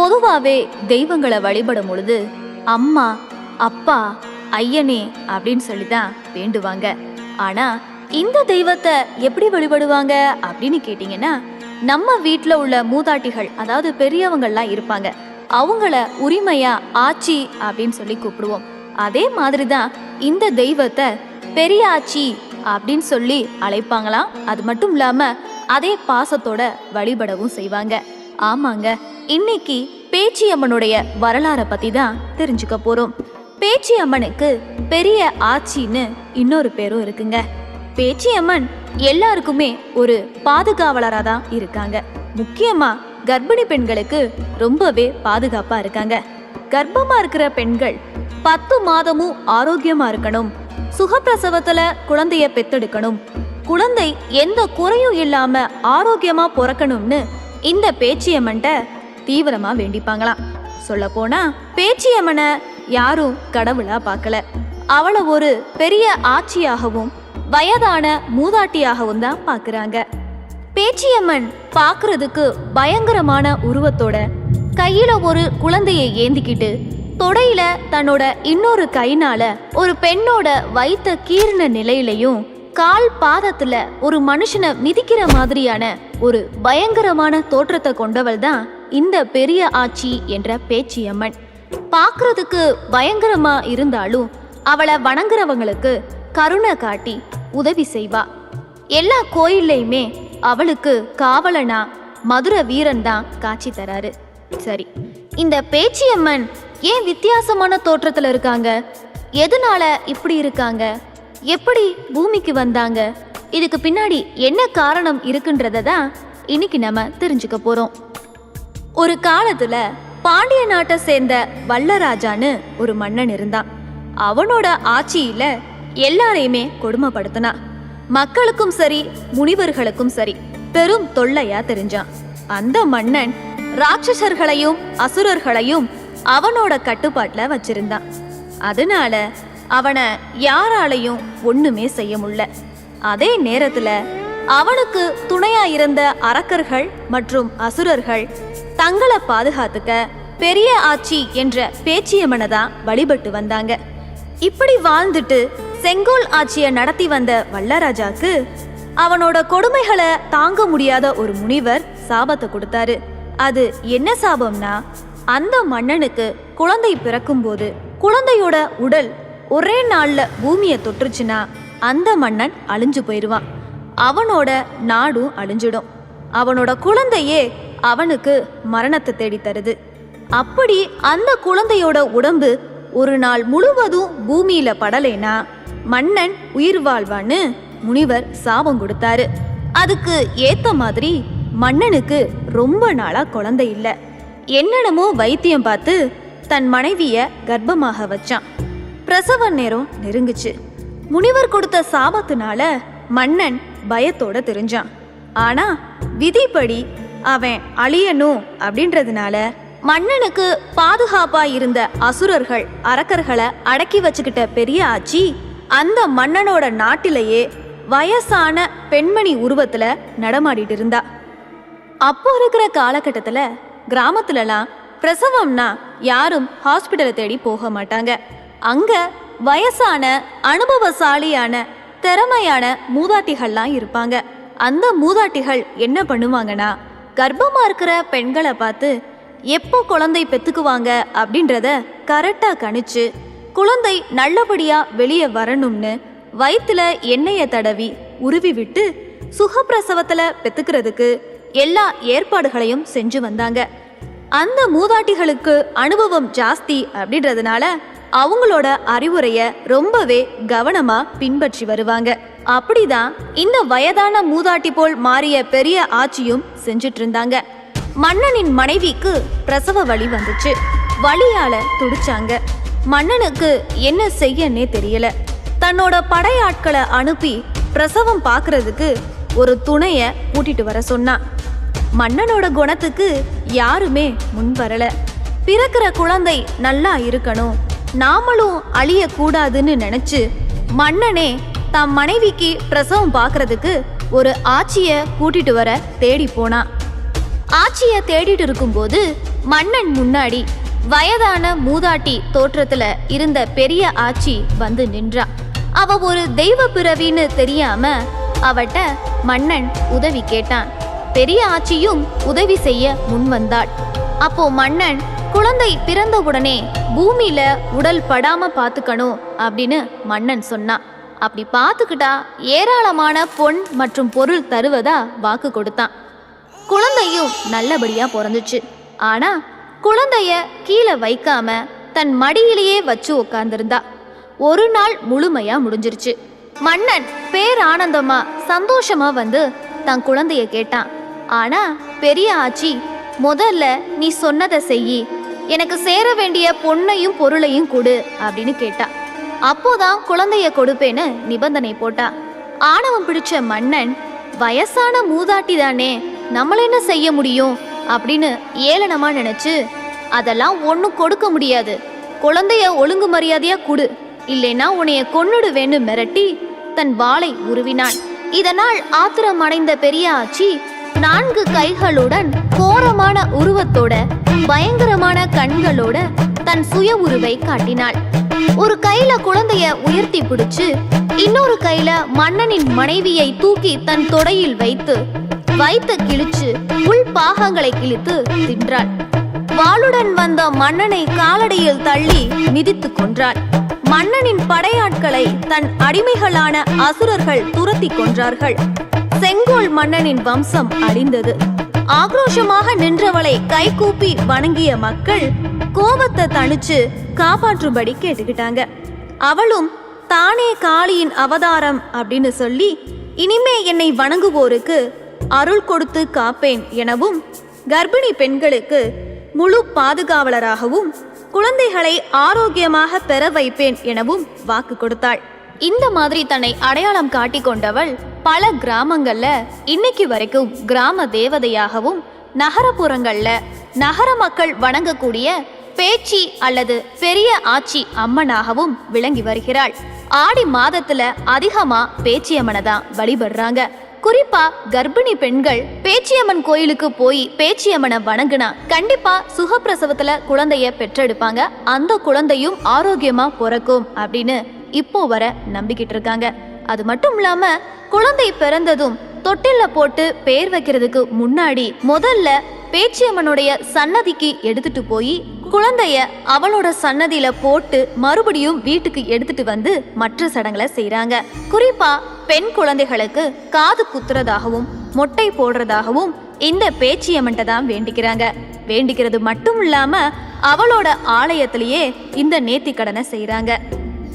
பொதுவாகவே தெய்வங்களை வழிபடும் பொழுது அம்மா அப்பா ஐயனே அப்படின்னு சொல்லி தான் வேண்டுவாங்க. ஆனால் இந்த தெய்வத்தை எப்படி வழிபடுவாங்க அப்படின்னு கேட்டிங்கன்னா நம்ம வீட்டில் உள்ள மூதாட்டிகள் அதாவது பெரியவங்கள்லாம் இருப்பாங்க. அவங்கள உரிமையா ஆச்சி அப்படின்னு சொல்லி கூப்பிடுவோம். அதே மாதிரி தான் இந்த தெய்வத்தை பெரியாச்சி அப்படின்னு சொல்லி அழைப்பாங்களாம். அது மட்டும் இல்லாமல் அதே பாசத்தோட வழிபடவும் செய்வாங்க. ஆமாங்க இன்னைக்கு பேச்சியம்மனுடைய வரலாறை பத்தி தான் தெரிஞ்சுக்க போறோம். பேச்சியம்மனுக்கு பெரிய ஆச்சின்னு இன்னொரு பேரும் இருக்குங்க. பேச்சியம்மன் எல்லாருக்குமே ஒரு பாதுகாவலராக தான் இருக்காங்க. முக்கியமா கர்ப்பிணி பெண்களுக்கு ரொம்பவே பாதுகாப்பா இருக்காங்க. கர்ப்பமா இருக்கிற பெண்கள் பத்து மாதமும் ஆரோக்கியமா இருக்கணும். சுகப்பிரசவத்துல குழந்தைய பெத்தெடுக்கணும். குழந்தை எந்த குறையும் இல்லாம ஆரோக்கியமா பிறக்கணும்னு இந்த பேச்சியம்மன்ட்ட தீவிரமா வேண்டிப்பாங்களாம். சொல்ல போனா பேச்சியம்மனை யாரும் கடவுளா பார்க்கல அவளை ஒரு பெரிய ஆட்சியாகவும் வயதான மூதாட்டியாகவும் தான் பார்க்கறாங்க பேச்சியம்மன் பார்க்கறதுக்கு பயங்கரமான உருவத்தோட கையில ஒரு குழந்தையை ஏந்திக்கிட்டு தொடையில தன்னோட இன்னொரு கைனால ஒரு பெண்ணோட வைத்த கீறின நிலையிலையும் கால் பாதத்துல ஒரு மனுஷனை மிதிக்கிற மாதிரியான ஒரு பயங்கரமான தோற்றத்தை கொண்டவள் தான் இந்த பெரிய ஆச்சி என்ற பேச்சியம்மன். பார்க்கறதுக்கு பயங்கரமா இருந்தாலும் அவளை வணங்குறவங்களுக்கு கருணை காட்டி உதவி செய்வா. எல்லா கோயில்லையுமே அவளுக்கு காவலனா மதுர வீரன் தான் காட்சி தராரு. சரி இந்த பேச்சியம்மன் ஏன் வித்தியாசமான தோற்றத்துல இருக்காங்க? எதனால இப்படி இருக்காங்க? எப்படி பூமிக்கு வந்தாங்க? இதுக்கு பின்னாடி என்ன காரணம் இருக்குன்றத தான் இன்னைக்கு நம்ம தெரிஞ்சுக்க போறோம். ஒரு காலத்துல பாண்டிய நாட்டை சேர்ந்த வல்லராஜான்னு ஒரு மன்னன் இருந்தான். அவனோட ஆட்சியில எல்லாரையுமே கொடுமைப்படுத்தினான். மக்களுக்கும் சரி முனிவர்களுக்கும் சரி பெரும் தொல்லையா தெரிஞ்சான். அந்த மன்னன் ராட்சசர்களையும் அசுரர்களையும் அவனோட கட்டுப்பாட்டுல வச்சிருந்தான். அதனால அவனை யாராலையும் ஒண்ணுமே செய்ய முடியல. அதே நேரத்துல அவனுக்கு துணையா இருந்த அரக்கர்கள் மற்றும் அசுரர்கள் தங்களை பாதுகாத்துக்க பெரிய ஆட்சி என்ற பேச்சியம்மனை தான் வழிபட்டு வந்தாங்க. இப்படி வாழ்ந்துட்டு செங்கோல் ஆட்சியை நடத்தி வந்த வல்லராஜாக்கு அவனோட கொடுமைகளை தாங்க முடியாத ஒரு முனிவர் சாபத்தை கொடுத்தாரு. அது என்ன சாபம்னா அந்த மன்னனுக்கு குழந்தை பிறக்கும்போது குழந்தையோட உடல் ஒரே நாள்ல பூமியை தொட்டுருச்சுன்னா அந்த மன்னன் அழிஞ்சு போயிடுவான். அவனோட நாடும் அழிஞ்சிடும். அவனோட குழந்தையே அவனுக்கு மரணத்தை தேடித்தருது அப்படி அந்த குழந்தையோட உடம்பு ஒரு நாள் முழுவதும் பூமியில படலைனா மன்னன் உயிர் வாழ்வான்னு முனிவர் சாபம் கொடுத்தாரு. அதுக்கு ஏத்த மாதிரி மன்னனுக்கு ரொம்ப நாளா குழந்தை இல்ல. என்னென்னமோ வைத்தியம் பார்த்து தன் மனைவிய கர்ப்பமாக வச்சான். பிரசவ நேரம் நெருங்குச்சு. முனிவர் கொடுத்த சாபத்தினால மன்னன் பயத்தோட தெரிஞ்சான். ஆனா விதிப்படி அவன் அழியணும் அப்படின்றதுனால மன்னனுக்கு பாதுகாப்பா இருந்த அசுரர்கள் அரக்கர்களை அடக்கி வச்சுக்கிட்ட பெரிய ஆச்சி அந்த மன்னனோட நாட்டிலேயே வயசான பெண்மணி உருவத்துல நடமாடிட்டு இருந்தா. அப்போ இருக்கிற காலகட்டத்துல கிராமத்துலலாம் பிரசவம்னா யாரும் ஹாஸ்பிட்டலை தேடி போக மாட்டாங்க. அங்க வயசான அனுபவசாலியான திறமையான மூதாட்டிகள்லாம் இருப்பாங்க. அந்த மூதாட்டிகள் என்ன பண்ணுவாங்கன்னா கர்ப்பமாக இருக்கிற பெண்களை பார்த்து எப்போ குழந்தை பெத்துக்குவாங்க? அப்படின்றத கரெக்டாக கணிச்சு குழந்தை நல்லபடியாக வெளியே வரணும்னு வயிற்றில் எண்ணெயை தடவி உருவி விட்டு சுகப்பிரசவத்தில் பெத்துக்கிறதுக்கு எல்லா ஏற்பாடுகளையும் செஞ்சு வந்தாங்க. அந்த மூதாட்டிகளுக்கு அனுபவம் ஜாஸ்தி அப்படின்றதுனால அவங்களோட அறிவுரையை ரொம்பவே கவனமாக பின்பற்றி வருவாங்க. அப்படிதான் இந்த வயதான மூதாட்டி போல் மாறிய பெரிய ஆட்சியும் செஞ்சிட்டு இருந்தாங்க மன்னனின் மனைவிக்கு பிரசவ வலி வந்துச்சு. வழியால துடிச்சாங்க. மன்னனுக்கு என்ன செய்யன்னே தெரியல. தன்னோட படையாட்களை அனுப்பி பிரசவம் பார்க்கறதுக்கு ஒரு துணைய கூட்டிட்டு வர சொன்னான் மன்னனோட குணத்துக்கு யாருமே முன் வரல. பிறக்கிற குழந்தை நல்லா இருக்கணும். நாமளும் அழியக்கூடாதுன்னு நினைச்சு மன்னனே தம் மனைவிக்கு பிரசவம் பார்க்கறதுக்கு ஒரு ஆட்சிய கூட்டிட்டு வர தேடி போனா. ஆட்சிய தேடிட்டு இருக்கும்போது மன்னன் முன்னாடி வயதான மூதாட்டி தோற்றத்துல இருந்த பெரிய ஆச்சி வந்து நின்றா. அவ ஒரு தெய்வ பிறவின்னு தெரியாம அவட்ட மன்னன் உதவி கேட்டான். பெரிய ஆச்சியும் உதவி செய்ய முன் வந்தாள். அப்போ மன்னன் குழந்தை பிறந்தவுடனே பூமியில உடல் படாம பாத்துக்கணும் அப்படின்னு மன்னன் சொன்னான். அப்படி பார்த்துக்கிட்டா ஏராளமான பொன் மற்றும் பொருள் தருவதா வாக்கு கொடுத்தான். குழந்தையும் நல்லபடியா பிறந்துச்சு. ஆனா குழந்தைய கீழே வைக்காம தன் மடியிலேயே வச்சு உட்கார்ந்திருந்தா ஒரு நாள் முழுமையா முடிஞ்சிருச்சு. மன்னன் பேரானந்தமா சந்தோஷமா வந்து தன் குழந்தைய கேட்டான். ஆனா பெரிய ஆச்சி முதல்ல நீ சொன்னதை செய்யி. எனக்கு சேர வேண்டிய பொண்ணையும் பொருளையும் கொடு அப்படின்னு கேட்டா. அப்போதான் குழந்தைய கொடுப்பேன்னு நிபந்தனை போட்டா. ஆணவம் பிடிச்ச மன்னன் வயசான மூதாட்டி தானே நம்மள என்ன செய்ய முடியும்? அப்படின்னு ஏளனமா நினைச்சு அதெல்லாம் ஒன்றும் கொடுக்க முடியாது. குழந்தைய ஒழுங்கு மரியாதையா குடு. இல்லைன்னா உன்னைய கொன்னுடுவேன்னு மிரட்டி தன் வாளை உருவினான். இதனால் ஆத்திரம் அடைந்த பெரிய ஆச்சி நான்கு கைகளுடன் கோரமான உருவத்தோட பயங்கரமான கண்களோட தன் சுய உருவை காட்டினாள். ஒரு கையில குழந்தைய உயர்த்தி பிடிச்சு இன்னொரு கையில மன்னனின் மனைவியை தூக்கி தன் தொடையில் வைத்து வைத்து கிழிச்சு உள் பாகங்களை கிழித்து தின்றாள். வாளுடன் வந்த மன்னனை காலடியில் தள்ளி மிதித்து கொன்றாள். மன்னனின் படையாட்களை தன் அடிமைகளான அசுரர்கள் துரத்தி கொன்றார்கள். செங்கோல் மன்னனின் வம்சம் அழிந்தது. ஆக்ரோஷமாக நின்றவளை கைகூப்பி வணங்கிய மக்கள் கோபத்தை தணிச்சு காப்பாற்றும்படி கேட்டுக்கிட்டாங்க. அவளும் தானே காளியின் அவதாரம் அப்படின்னு சொல்லி இனிமே என்னை வணங்குவோருக்கு அருள் கொடுத்து காப்பேன் எனவும் கர்ப்பிணி பெண்களுக்கு முழு பாதுகாவலராகவும் குழந்தைகளை ஆரோக்கியமாக பெற வைப்பேன் எனவும் வாக்கு கொடுத்தாள். இந்த மாதிரி தன்னை அடையாளம் காட்டி கொண்டவள் பல கிராமங்கள்ல இன்னைக்கு வரைக்கும் கிராம தேவதையாகவும் நகரப்புறங்கள்ல நகர மக்கள் வணங்கக்கூடிய பேச்சி அல்லது பெரிய ஆச்சி அம்மனாகவும் விளங்கி வருகிறாள். ஆடி மாதத்துல அதிகமா பேச்சியம்மனை தான் வழிபடுறாங்க. குறிப்பா கர்ப்பிணி பெண்கள் பேச்சியம்மன் கோயிலுக்கு போய் பேச்சியம்மனை வணங்குனா கண்டிப்பா சுகப்பிரசவத்துல குழந்தைய பெற்றெடுப்பாங்க. அந்த குழந்தையும் ஆரோக்கியமா பிறக்கும் அப்படின்னு இப்போ வர நம்பிக்கிட்டு இருக்காங்க. அது மட்டும் இல்லாம குழந்தை பிறந்ததும் தொட்டில்ல போட்டு பேர் வைக்கிறதுக்கு முன்னாடி முதல்ல பேச்சியம்மனுடைய சன்னதிக்கு எடுத்துட்டு போய் குழந்தைய அவளோட சன்னதியில போட்டு மறுபடியும் வீட்டுக்கு எடுத்துட்டு வந்து மற்ற சடங்களை செய்யறாங்க குறிப்பா பெண் குழந்தைகளுக்கு காது குத்துறதாகவும் மொட்டை போடுறதாகவும் இந்த பேச்சியம்மன்ட்ட தான் வேண்டிக்கிறாங்க. வேண்டிக்கிறது மட்டும் இல்லாம அவளோட ஆலயத்திலேயே இந்த நேர்த்தி கடனை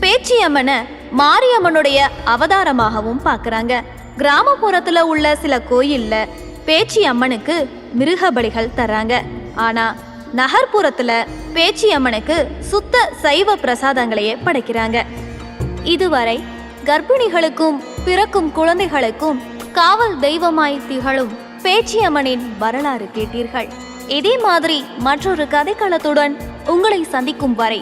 பேச்சியம்மனை மாரியம்மனுடைய அவதாரமாகவும் பார்க்குறாங்க. கிராமப்புறத்தில் உள்ள சில கோயிலில் பேச்சியம்மனுக்கு மிருக பலிகள் தர்றாங்க. ஆனால் நகர்ப்புறத்தில் பேச்சியம்மனுக்கு சுத்த சைவ பிரசாதங்களையே படைக்கிறாங்க. இதுவரை கர்ப்பிணிகளுக்கும் பிறக்கும் குழந்தைகளுக்கும் காவல் தெய்வமாய் திகழும் பேச்சியம்மனின் வரலாறு கேட்டீர்கள். இதே மாதிரி மற்றொரு கதைக்களத்துடன் உங்களை சந்திக்கும் வரை